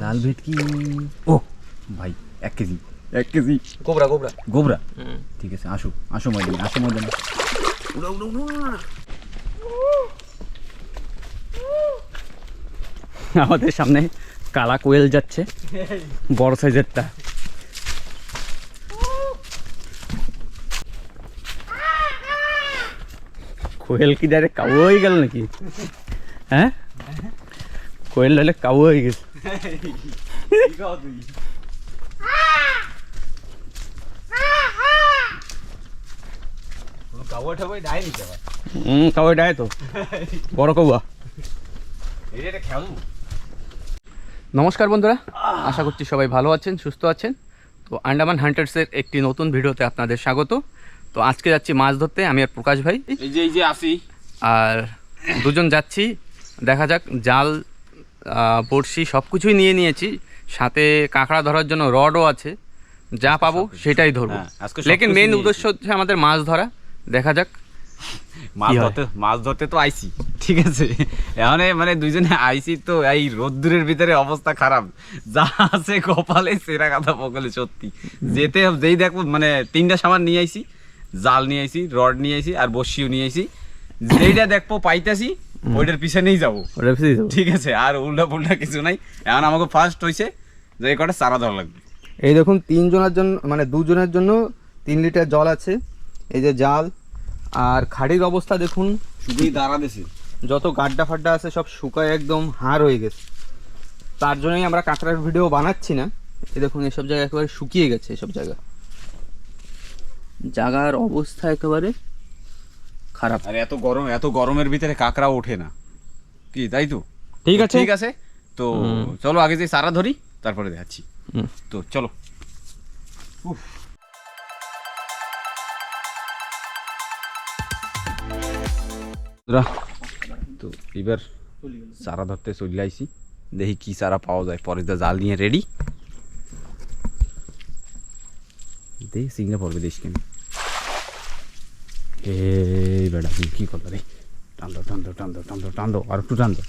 লাল ভেটকি। ও ভাই এক কেজি। এক কেজি। গোবরা গোবরা। গোবরা? ঠিক আছে আসো আসো ময়দানে আসো ময়দানে। আমাদের সামনে কালা কোয়েল যাচ্ছে বড় সাইজেরটা কোয়েল কি ডাইরেক্ট কাবু হয়ে গেল নাকি? হ্যাঁ? কোয়েল কাবু হয়ে গেছে ডাই হুম কাবু ডায় তো বড় কৌয়া নমস্কার বন্ধুরা আশা করছি সবাই ভালো আছেন সুস্থ আছেন। তো আন্ডামান হান্টার্সের একটি নতুন ভিডিওতে আপনাদের স্বাগত। তো আজকে যাচ্ছি মাছ ধরতে আমি আর প্রকাশ ভাই। এই যে এই যে আসি। আর দুজন যাচ্ছি দেখা যাক জাল বড়শি সব কিছুই নিয়ে নিয়েছি। সাথে কাঁকড়া ধরার জন্য রডও আছে। যা পাবো সেটাই ধরবো। হ্যাঁ, লেকিন মেন উদ্দেশ্য হচ্ছে আমাদের মাছ ধরা। দেখা যাক। মাছ ধরতে মাছ ধরতে তো আইসি। ঠিক আছে? এখন মানে দুইজনে আইসি তো এই রোদ্দুরের ভিতরে অবস্থা খারাপ। যা আছে কপালে সেরা কথা বকলে সত্যি। যেতে যেই দেখব মানে তিনটা সামান নিয়ে আইছি জাল নিয়ে আইছি রড নিয়ে আইছি আর বসিও নিয়ে আইছি যেইটা দেখব পাইতাছি ওইটার পিছনেই যাব। যাব। ঠিক আছে আর উল্টা পুল্টা কিছু নাই। এখন আমাকে ফার্স্ট হয়েছে যে এই কটা চারা ধরা লাগবে। এই দেখুন তিনজনের জন্য মানে দুজনের জন্য তিন লিটার জল আছে। এই যে জাল আর খাড়ির অবস্থা দেখুন। শুধুই দাঁড়া যত গাড্ডা ফাড্ডা আছে সব শুকায় একদম হাড় হয়ে গেছে। তার জন্যই আমরা কাঁকড়ার ভিডিও বানাচ্ছি না। এই দেখুন এসব জায়গা একেবারে শুকিয়ে গেছে এসব জায়গা। জায়গার অবস্থা একেবারে খারাপ। আর এত গরম এত গরমের ভিতরে কাঁকড়া ওঠে না। কি তাই তো? ঠিক আছে। ঠিক আছে। তো চলো আগে যে সারা ধরি তারপরে দেখাচ্ছি। তো চলো। তো এবার সারা ধরতে চলে দেখি কি সারা পাওয়া যায়। পরে যা জাল নিয়ে রেডি দেখি সিগনে পড়বে দেশ কেন এই বেড়া তুমি কি করল রে? টান দাও টান দাও টান দাও টান দাও টান দাও আর একটু টান দাও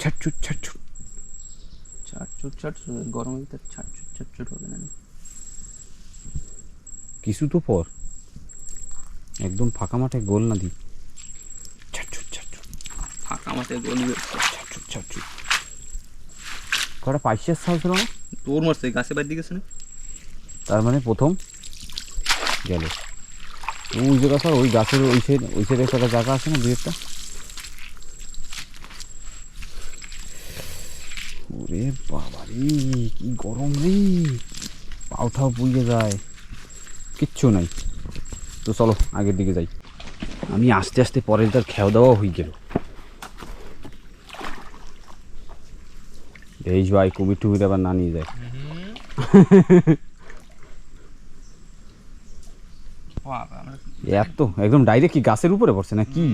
ছাটছুট ছাটছুট ছাটছুট ছাটছুট গরমের ভিতরে ছাটছুট ছাটছুট হবে না কিছু তো পর। একদম ফাঁকা মাঠে গোল না দি। ছাটছুট ছাটছুট ফাঁকা মাঠে গলিবে ছাটছুট ছাটছুট কটা পাইসের সাল ছিল না? তোর মারছে গাছে বাদ দিকে না তার মানে প্রথম গেল। ওই যে কথা ওই গাছের ওই সাইড ওই সাইডে একটা জায়গা আছে না দু একটা? ওরে বাবা রে কি গরম রে। পাও ঠাও পুড়িয়ে যায়। কিচ্ছু নাই। তো চলো আগের দিকে যাই। আমি আস্তে আস্তে পরের তার খেয়াও দেওয়া হয়ে গেল। দেশ ভাই কুমির টুমির আবার না নিয়ে যায়। এত একদম ডাইরেক্ট কি গাছের উপরে পড়ছে না কি?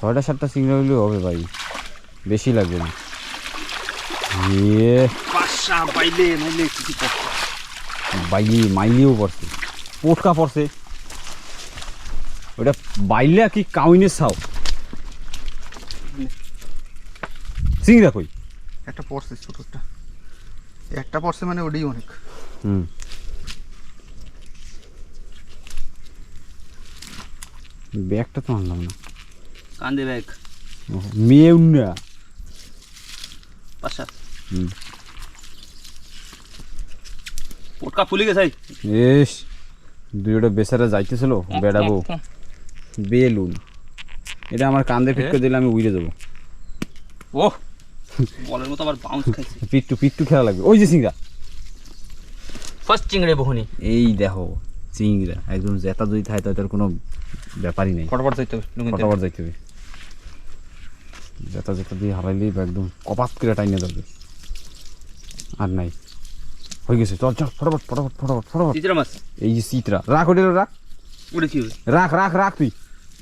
ছয়টা সাতটা সিংড়া হইলেও হবে ভাই বেশি লাগবে না। ইয়ে। বাইলি মাইলিও পড়ছে পোটকা পড়ছে। ওটা বাইলে কি ছাও। সিংড়া কই? একটা পড়ছে ছোটটা একটা পড়ছে মানে ওটাই অনেক। হুম। ব্যাগটা তো আনলাম না। কান্দে ব্যাগ। মেয়েও না পাশা। হুম। পোটকা ফুলে গেছে। এস দুইটা বেচারা যাইতেছিল বেড়াবো। বেলুন। এটা আমার কান্দে ফিটকে দিলে আমি উড়ে যাব। ও বলের মতো আবার বাউন্স খাইছে। পিট্টু পিট্টু খেলা লাগবে। ওই যে সিংড়া ফার্স্ট চিংড়ে বহনি। এই দেখো চিংড়া। একদম জেতা যদি থাকে তাদের কোনো ব্যাপারই নেই। ফটাফট যাইতে হবে। ফটাফট যাইতে হবে। জেতা জেতা দিয়ে হারাইলেই বা একদম কপাত করে টাইনে যাবে আর নাই। হয়ে গেছে। চল চল ফটাফট ফটাফট ফটাফট ফটাফট। চিত্রা মাছ। এই যে সিটরা রাখ ওটা রাখ। ওটা কি রাখ রাখ রাখ তুই।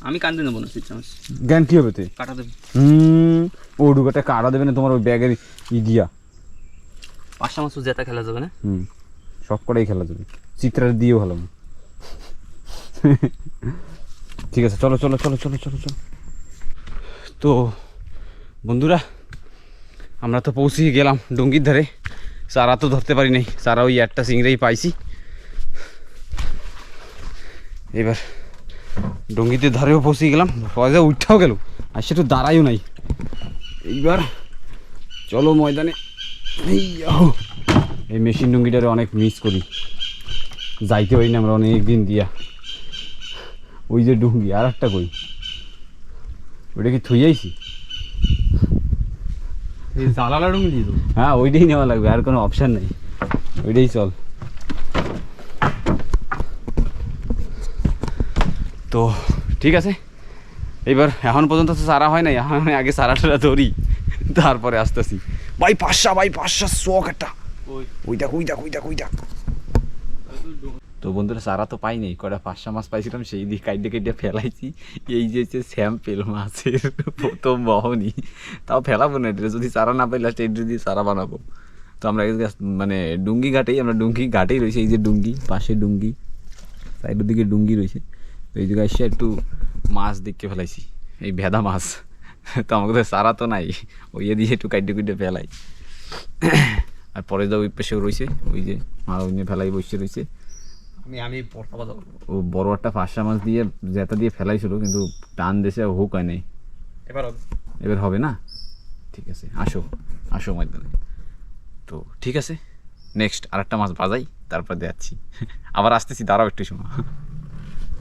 আমি কান্দে নেব না চিত্রা মাছ জ্ঞান কি হবে তুই? কাটা দেবে। হুম ও ডুকাটা কাড়া দেবে না তোমার ওই ব্যাগের ই দিয়া পাঁচটা মাছ জেতা খেলা যাবে না? হুম সব কটাই খেলা যাবে। চিত্রার দিয়েও ভালো। ঠিক আছে চলো চলো চলো চলো চলো চলো। তো বন্ধুরা আমরা তো পৌঁছে গেলাম ডুঙ্গির ধারে। সারা তো ধরতে পারি নাই সারা ওই একটা সিংড়াই পাইছি। এবার ডুঙ্গিতে ধারেও পৌঁছে গেলাম পয়সা উঠাও গেল আর সেটা দাঁড়াইও নাই। এইবার চলো ময়দানে। এই এই মেশিন ডুঙ্গিটারে অনেক মিস করি। যাইতে পারি না আমরা অনেক দিন দিয়া। ওই যে ডুঙ্গি আর একটা কই? ওইটা কি থুই আইছি? জালালা ডুঙ্গি হ্যাঁ ওইটাই নেওয়া লাগবে আর কোনো অপশান নেই। ওইটাই চল। তো ঠিক আছে। এবার এখন পর্যন্ত তো সারা হয় নাই এখন আমি আগে সারাটা ধরি তারপরে আসতেছি। ভাই পাঁচশা ভাই পাঁচশা শখ একটা। ওই দেখ ওই দেখ ওই দেখ ওই দেখ। তো বন্ধুরা সারা তো পাই নাই কটা পাঁচশা মাছ পাইছিলাম সেই দিকে কাইডে কাইডে ফেলাইছি। এই যে হচ্ছে স্যাম্পেল মাছের প্রথম বহনি তাও ফেলাবো না এটা যদি সারা না পাই লাস্ট এটা দিয়ে সারা বানাবো। তো আমরা মানে ডুঙ্গি ঘাটেই আমরা ডুঙ্গি ঘাটেই রয়েছে এই যে ডুঙ্গি পাশে ডুঙ্গি সাইডের দিকে ডুঙ্গি রয়েছে। তো এই জায়গায় এসে একটু মাছ দেখতে ফেলাইছি। এই ভেদা মাছ। তো আমাকে তো সারা তো নাই। ওই দিয়ে একটু কাইডে কুইডে ফেলাই। আর পরে যা ওই পেশেও রয়েছে ওই যে মা ওই নিয়ে ফেলাই বসে রয়েছে আমি আমি ও বড় একটা পাঁচশা মাছ দিয়ে জেতা দিয়ে ফেলাইছিল কিন্তু টান দেশে হুক হয় নাই এবার এবার হবে না? ঠিক আছে আসো। আসো ময়দানে। তো ঠিক আছে নেক্সট আরেকটা মাছ বাজাই তারপর দেখাচ্ছি। আবার আসতেছি দাঁড়াও একটু সময়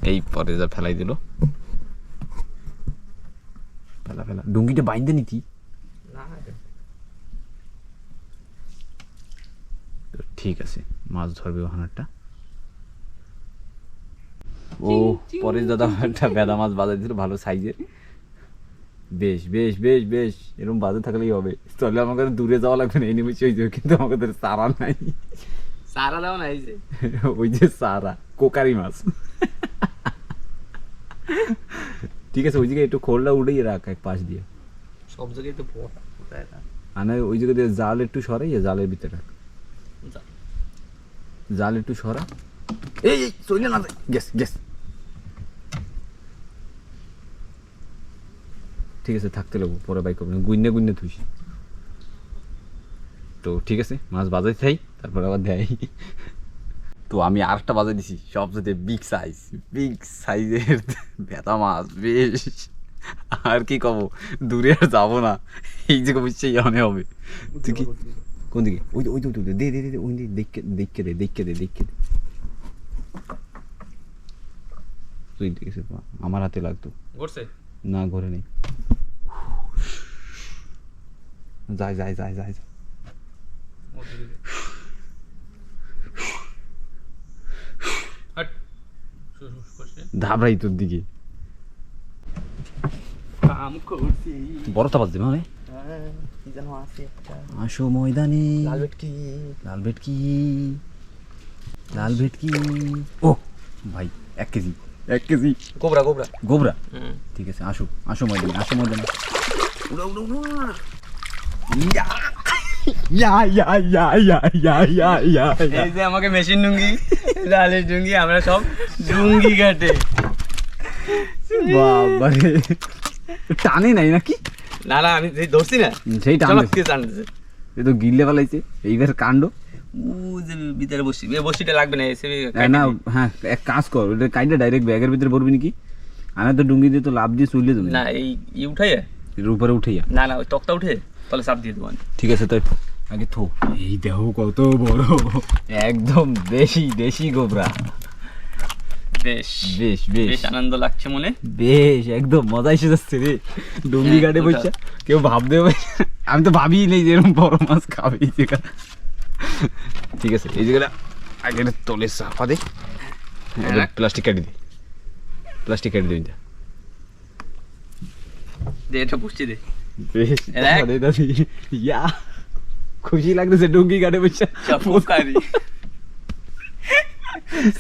এই পরে যা ফেলাই দিল। ফেলা ফেলা। ডুঙ্গিটা বাইন্দে নিতি। ঠিক আছে মাছ ধরবে ওখানেরটা। ও পরেশ দাদা একটা বেদা মাছ বাজার দিল ভালো সাইজের। বেশ বেশ বেশ বেশ এরকম বাজে থাকলেই হবে। তাহলে আমাকে দূরে যাওয়া লাগবে না এই নিমিষে ওই যে কিন্তু আমাকে তো সারা নাই। সারা দাও নাই যে। ওই যে সারা কোকারি মাছ। ঠিক আছে ওই জায়গায় একটু খোলটা উঠেই রাখ এক পাশ দিয়ে। সব জায়গায় তো না? ওই জায়গা দিয়ে জাল একটু সরাই জালের ভিতরে রাখ। জাল একটু সরা। এই এই চলে না গেস গেস ঠিক আছে থাকতে লাগবো পরে বাইক করব। গুইনে গুইনে থুইস তো ঠিক আছে মাছ বাজাই থাই তারপর আবার দেয়। তো আমি আরেকটা বাজাই দিছি সবচেয়ে বিগ সাইজ বিগ সাইজের ভেতা মাছ বেশ। আর কি কব দূরে আর যাব না। এই যে বুঝছে অনেক হবে। তুই কি? কোন দিকে? ওই ওই ওই দে দে দে দে ওই দিকে দেখকে দেখকে দে দেখকে দে দেখকে দে। তুই আমার হাতে লাগতো। ঘুরছে? না ঘরে নেই। যায় যায় যায় যায় যায়। ধাবড়াই তোর দিকে। কাম করছি। বড় তাবাজ দেবে মানে হ্যাঁ, একটা। আসো ময়দানে। লাল ভেটকি। লাল ভেটকি। লাল ভেটকি। ও ভাই এক কেজি। এক কেজি। গোবরা গোবরা। গোবরা? হুম। ঠিক আছে আসো আসো ময়দানে আসো ময়দানে। উড়া উড়া উড়া। ইয়া ইয়া ইয়া ইয়া ইয়া ইয়া ইয়া ইয়া। এই যে আমাকে মেশিন ডুঙ্গি লালের ডুঙ্গি আমরা সব ডুঙ্গি ঘাটে বাবারে টানে নাই নাকি? না না আমি ধরছি না সেই টান। এ তো গিল্লে ফেলাইছে এইবার কাণ্ড। ভিতরে বসি এ বসিটা লাগবে না এসে না হ্যাঁ এক কাজ কর ওটা কাইটা ডাইরেক্ট ব্যাগের ভিতরে পড়বি নাকি? আমি তো ডুঙ্গি দিয়ে তো লাভ দিয়ে চলে না এই ই উঠাই এর উপরে উঠেইয়া। না না ওই তক্তা উঠে তাহলে চাপ দিয়ে দেবো। ঠিক আছে তাই আগে থো। এই দেহ কত বড়। একদম দেশি দেশি গোবরা। বেশ বেশ বেশ। বেশ আনন্দ লাগছে মনে? বেশ একদম মজা এসে যাচ্ছে রে। ডুঙ্গি হ্যাঁ, ঘাটে বসে। কেউ ভাবতে আমি তো ভাবিই নেই যে এরকম বড় মাছ খাবে এই জায়গা ঠিক আছে এই জায়গাটা আগে তোলে চাপা দে। হ্যাঁ। প্লাস্টিক কাটি দে। প্লাস্টিক কাটি দিবি দে এটা পুষছি দে। বেশ ইয়া খুশি লাগতেছে ডুঙ্গি ঘাটে বসে। সব কুকারি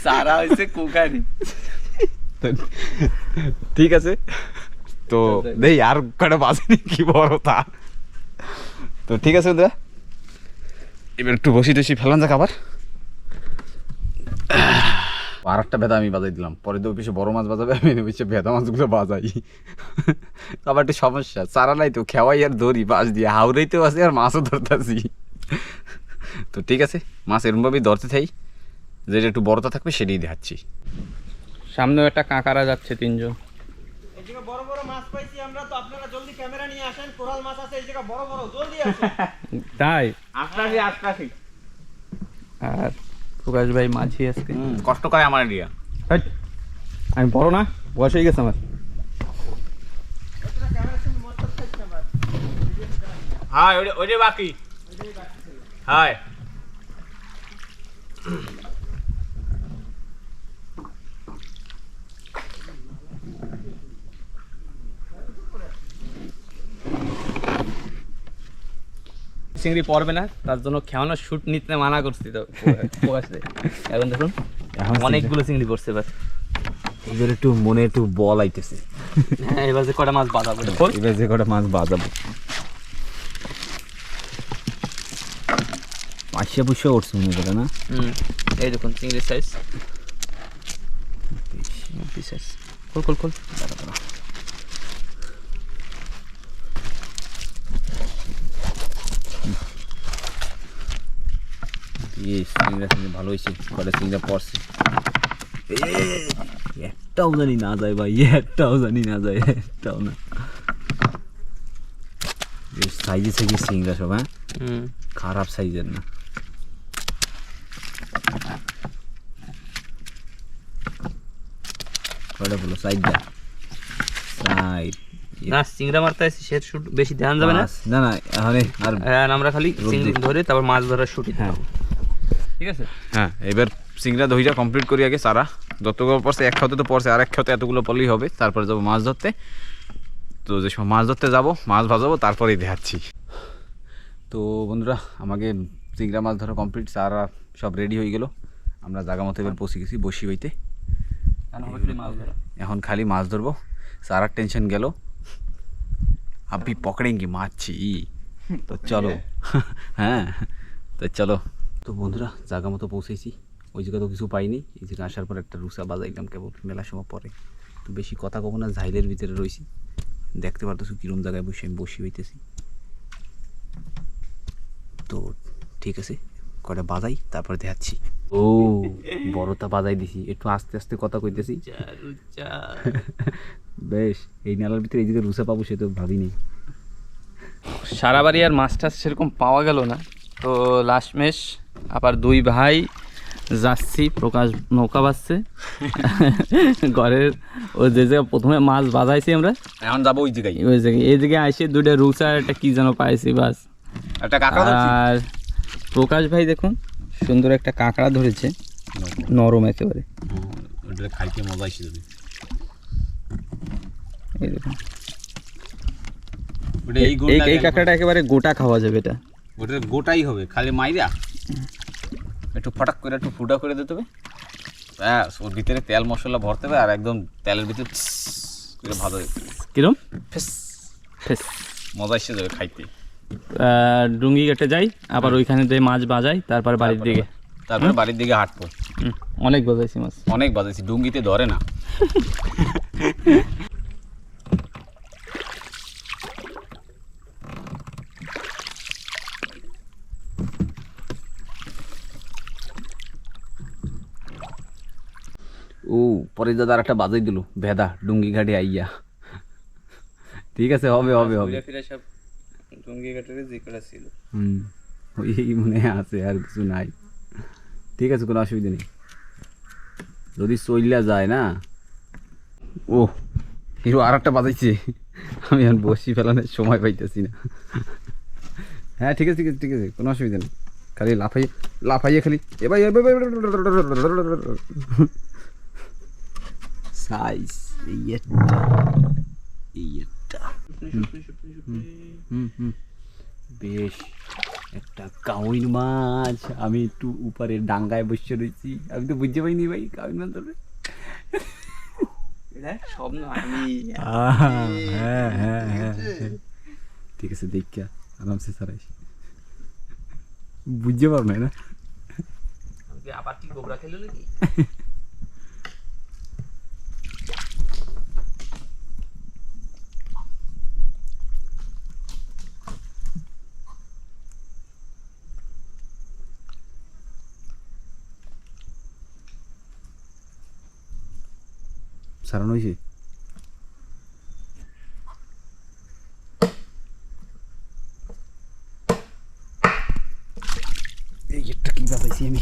সারা হয়েছে কুকারি। ঠিক আছে। তো দেই আর কটা বাজেনি? কি বড় তা তো ঠিক আছে দাদা এবার একটু বসি টসি ফেলান যাক আবার। আর একটা ভেদা আমি বাজাই দিলাম। পরে তো পিছিয়ে বড় মাছ বাজাবে আমি পিছিয়ে ভেদা মাছগুলো বাজাই। আবার একটা সমস্যা চারা নাই তো খেওয়াই আর ধরি বাস দিয়ে। হাওড়াইতেও আছে আর মাছও ধরতেছি। তো ঠিক আছে মাছ এরমভাবেই ধরতে থাই। যেটা একটু বড়টা থাকবে সেটাই দেখাচ্ছি। সামনেও একটা কাঁকড়া যাচ্ছে তিনজন। বড় বড় মাছ পাইছি আমরা তো আপনারা জলদি ক্যামেরা নিয়ে আসেন কোরাল মাছ আছে এই জায়গা বড় বড় জলদি আসেন। তাই? আটটাশি আটটাশি। আর প্রকাশ ভাই মাঝি আজকে। কষ্ট করে আমার এরিয়া আমি বড় না? বয়স হয়ে গেছে আমার। হ্যাঁ বাকি। হ্যাঁ চিংড়ি পড়বে না তার জন্য খেয়ানো শুট নিতে মানা করছি তো প্রকাশ এখন দেখুন অনেকগুলো চিংড়ি পড়ছে এবার। এবার একটু মনে একটু বল আইতেছে। হ্যাঁ এবার যে কটা মাছ বাঁধাবো। এবার যে কটা মাছ বাজাবো পাঁচশো পুষে উঠছে মনে করে না? হুম এই দেখুন চিংড়ির সাইজ সাইজ খোল খোল খোল। এই সিংড়া সিংড়া ভালো হয়েছে। কটা সিংড়া পড়ছে। একটাও জানি না যায় ভাই একটাও জানি না যায় একটাও না। সাইজে সাইজে সিংড়া সব হ্যাঁ? খারাপ সাইজের না। কয়টা বলো সাইডটা সাইড না চিংড়া মারতে সে শুট বেশি ধ্যান যাবে না? না না আর হ্যাঁ আমরা খালি চিংড়ি ধরে তারপর মাছ ধরার শুটি হ্যাঁ। ঠিক আছে? হ্যাঁ এবার সিংড়া দহিটা কমপ্লিট করি আগে সারা যতগুলো পড়ছে এক খাতে তো পড়ছে আর এক খাতে এতগুলো পড়লেই হবে। তারপরে যাব মাছ ধরতে। তো যে সময় মাছ ধরতে যাব মাছ ভাজাবো তারপরেই দেখাচ্ছি। তো বন্ধুরা আমাকে চিংড়া মাছ ধরা কমপ্লিট সারা সব রেডি হয়ে গেল। আমরা জায়গা মতো এবার বসে গেছি বসি হইতে। মাছ ধরা? এখন খালি মাছ ধরবো। সারার টেনশন গেল। আপনি পকড়েঙ্গি মাছি তো চলো। হ্যাঁ তো চলো। তো বন্ধুরা জায়গা মতো পৌঁছেছি। ওই জায়গা তো কিছু পাইনি। এই জায়গায় আসার পর একটা রুসা বাজাইলাম কেবল, মেলার সময় পরে। তো বেশি কথা কব না, ঝাইলের ভিতরে রয়েছি দেখতে পারতেছো কিরম জায়গায় বসে আমি বসি হইতেছি। তো ঠিক আছে কটা বাজাই, তারপরে দেখাচ্ছি। ও বড়টা বাজাই দিছি। একটু আস্তে আস্তে কথা কইতেছি। বেশ, এই নালার ভিতরে এই দিকে রুসা পাবো সে তো ভাবিনি। সারা বাড়ি আর মাছ টাছ সেরকম পাওয়া গেল না। তো লাস্ট মেশ আবার দুই ভাই যাচ্ছি প্রকাশ নৌকা বাজছে। ঘরের ও যে জায়গায় প্রথমে মাছ বাজাইছি আমরা। এখন যাব ওই জায়গায়। ওই জায়গায়। এই জায়গায় আসে দুইটা রুচা আর একটা কি যেন পাইছি বাস। একটা আর প্রকাশ ভাই দেখুন সুন্দর একটা কাঁকড়া ধরেছে। নরম। একেবারে। খাইতে মজা এই কাঁকড়াটা একেবারে গোটা খাওয়া যাবে এটা। ওটা গোটাই হবে খালি মাইরা। একটু ফটাক করে একটু ফুটা করে দিতে হবে ব্যাস ওর ভিতরে তেল মশলা ভরতে হবে আর একদম তেলের ভিতরে ছিস করে ভাজা দিতে হবে। কিরম? ফেস। ফেস। মজা এসে যাবে খাইতে। ডুঙ্গি কেটে যাই আবার ওইখানে দিয়ে মাছ বাজাই তারপর বাড়ির দিকে। তারপরে বাড়ির দিকে হাঁটবো। অনেক বাজাইছি মাছ। অনেক বাজাইছি ডুঙ্গিতে ধরে না। ও পরে দাদা আর একটা বাজাই দিল ভেদা ডুঙ্গি ঘাটে আইয়া ঠিক আছে হবে হবে হবে ডুঙ্গি কেটে যে করা ছিল হুম ওই মনে আছে আর কিছু নাই ঠিক আছে কোনো অসুবিধা নেই যদি চইলা যায় না ও হিরো আর একটা বাজাইছে আমি এখন বসি ফেলানোর সময় পাইতেছি না হ্যাঁ ঠিক আছে ঠিক আছে ঠিক আছে কোনো অসুবিধা নেই খালি লাফাইয়ে লাফাইয়ে খালি এবার একটা এই একটা হুম হুম বেশ একটা কাউইন মাছ। আমি একটু উপরে ডাঙ্গায় বসে রয়েছি। আমি তো বুঝতে পারিনি ভাই কাউইন মাছ ধরবে? সব না আমি হ্যাঁ হ্যাঁ হ্যাঁ ঠিক আছে দেখা আরামসে সারাইস বুঝতে পারো না না? আবার কি গোবরা খেলো নাকি? সারানো হয়েছে? এই একটা কি বাজাইছি আমি?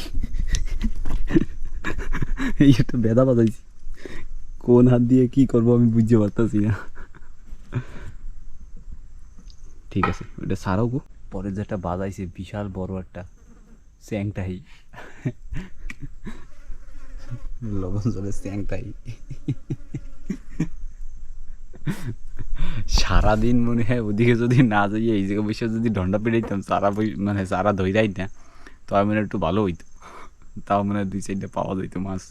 এই একটা বেদা বাজাইছি। কোন হাত দিয়ে কি করব আমি বুঝতে পারতাছি না। ঠিক আছে ওটা সারাও গো। পরে যেটা বাজাইছে বিশাল বড় একটা স্যাংটাই লবণ জলের স্যাংটাই সারাদিন মনে হয় ওদিকে যদি না যাই এই জায়গায় বসে যদি ঢন্ডা পেড়াইতাম সারা মানে সারা ধৈরাই না তো আমি একটু ভালো হইতো। তাও মানে দুই চারটে পাওয়া যাইতো মাছ।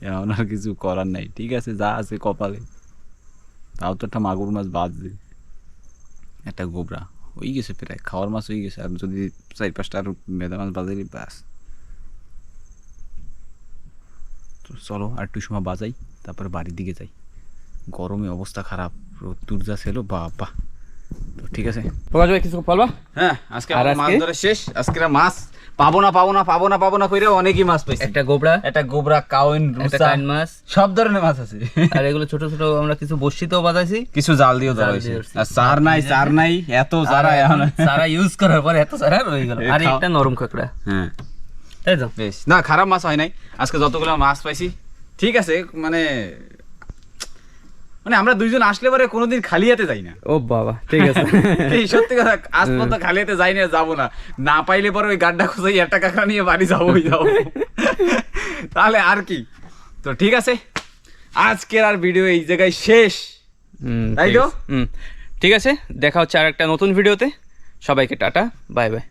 এমন আর কিছু করার নাই। ঠিক আছে, যা আছে কপালে। তাও তো একটা মাগুর মাছ বাদ বাজছে। একটা গোবরা। হয়ে গেছে প্রায়। খাওয়ার মাছ হয়ে গেছে। আর যদি চার পাঁচটা আর মেদা মাছ বাজাইলি, ব্যাস। তো চলো আর একটু সময় বাজাই তারপরে বাড়ির দিকে যাই। গরমে অবস্থা খারাপ রোদ্দুর যা ছিল বাবা। তো ঠিক আছে। প্রকাশ ভাই কিছু বলবা? হ্যাঁ আজকে আর মাছ? ধরে শেষ। আজকে মাছ পাবো না পাবো না পাবো না পাবো না করে অনেকই মাছ পাইছি। একটা গোবরা একটা গোবরা কাউন রুসা মাছ। সব ধরনের মাছ আছে। আর এগুলো ছোট ছোট আমরা কিছু বর্ষিতেও বাজাইছি। কিছু জাল দিয়েও ধরা। আর চার নাই চার নাই এত যারা এখন সারা ইউজ করার পরে এত সারা রয়ে গেল। আর একটা নরম কাঁকড়া। হ্যাঁ। বেশ। না খারাপ মাছ হয় নাই। আজকে যতগুলো মাছ পাইছি ঠিক আছে মানে মানে আমরা দুইজন আসলে পরে কোনোদিন খালি হাতে যাই না। ও বাবা ঠিক আছে। এই সত্যি কথা আজ পর্যন্ত খালি হাতে যাই না যাব না। না পাইলে পরে ওই গাড্ডা খুঁজে একটা কাঁকড়া নিয়ে বাড়ি যাবোই যাব। তাহলে আর কি। তো ঠিক আছে আজকের আর ভিডিও এই জায়গায় শেষ। হুম, তাই তো? হুম ঠিক আছে দেখা হচ্ছে আর একটা নতুন ভিডিওতে সবাইকে টাটা বাই বাই।